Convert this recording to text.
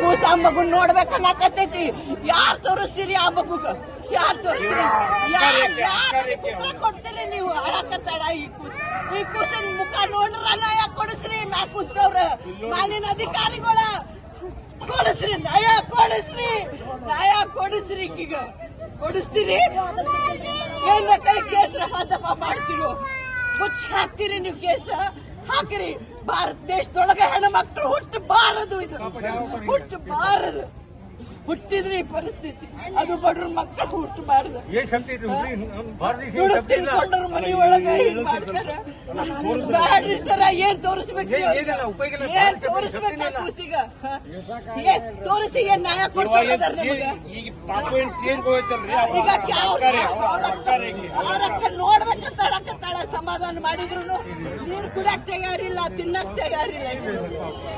ಕೂಸ ಆ ಮಗು ನೋಡ್ಬೇಕು ಅನ್ನಕತ್ತೈತಿ. ಯಾರ್ ತೋರಿಸ್ತೀರಿ ಆ ಮಗುಗ? ಯಾರ್ ತೋರಿಸ್ತೀರಿ? ಯಾರ ಕೊಡ್ತೀರಿ ನೀವು? ಅಳಕತ್ತಾಳ ಈ ಕೂಸ ಈ ಕೂಸಿನ ಮುಖ ನೋಡ್ರ ನಯ ಕೊಡಿಸ್ರಿ ನಾ ಕೂತವ್ರ. ಮಾಲಿನ ಅಧಿಕಾರಿಗಳ ಕೊಡಿಸ್ರಿ ನಯ ಕೊಡಿಸ್ರಿ ನಯ ಕೊಡಿಸ್ರಿ ಈಗ ಕೊಡಿಸ್ತೀರಿ? ಏನ್ ಕೈ ಕೇಸ್ರ ರಫಾದಫ ಮಾಡ್ತೀರೋ? ಹುಚ್ಚ ಹಾಕ್ತೀರಿ ನೀವು ಕೇಸ? ಹಾಕಿರಿ ಭಾರತ ದೇಶದೊಳಗೆ ಹೆಣ್ಮಕ್ಳು ಹುಟ್ಟಬಾರದು ಇದು. ಹುಟ್ಟಬಾರದು. ಹುಟ್ಟಿದ್ರೆ ಈ ಪರಿಸ್ಥಿತಿ. ಅದು ಬಡ್ರ ಮಕ್ಕಳು ಹುಟ್ಟಬಾರದು. ದೇಶ ದುಡ್ಡು. ತಿನ್ಕೊಂಡ್ರ ಮನಿ ಒಳಗೆ ಹಿಂಗ್ ಮಾಡ್ತಾರ. ಬ್ಯಾಡ್ರಿ ಸರ ಏನ್ ತೋರಿಸ್ಬೇಕು ಏನ್- ತೋರಿಸ್ಬೇಕು. ಕೂಸಿಗ? ಏನ್ ತೋರಿಸಿ ಏನ್ ನ್ಯಾಯ ಕೊಡ್ಸೋದಾರ ಈಗ. ಅವರಕ್ಕ ನೋಡ್ಬೇಕಂತ ಸಮಾಧಾನ ಮಾಡಿದ್ರು ನೀರ್ ಕುಡಿಯಕ್ ತಯಾರಿಲ್ಲ ತಿನ್ನಕ್ ತಯಾರಿಲ್ಲ.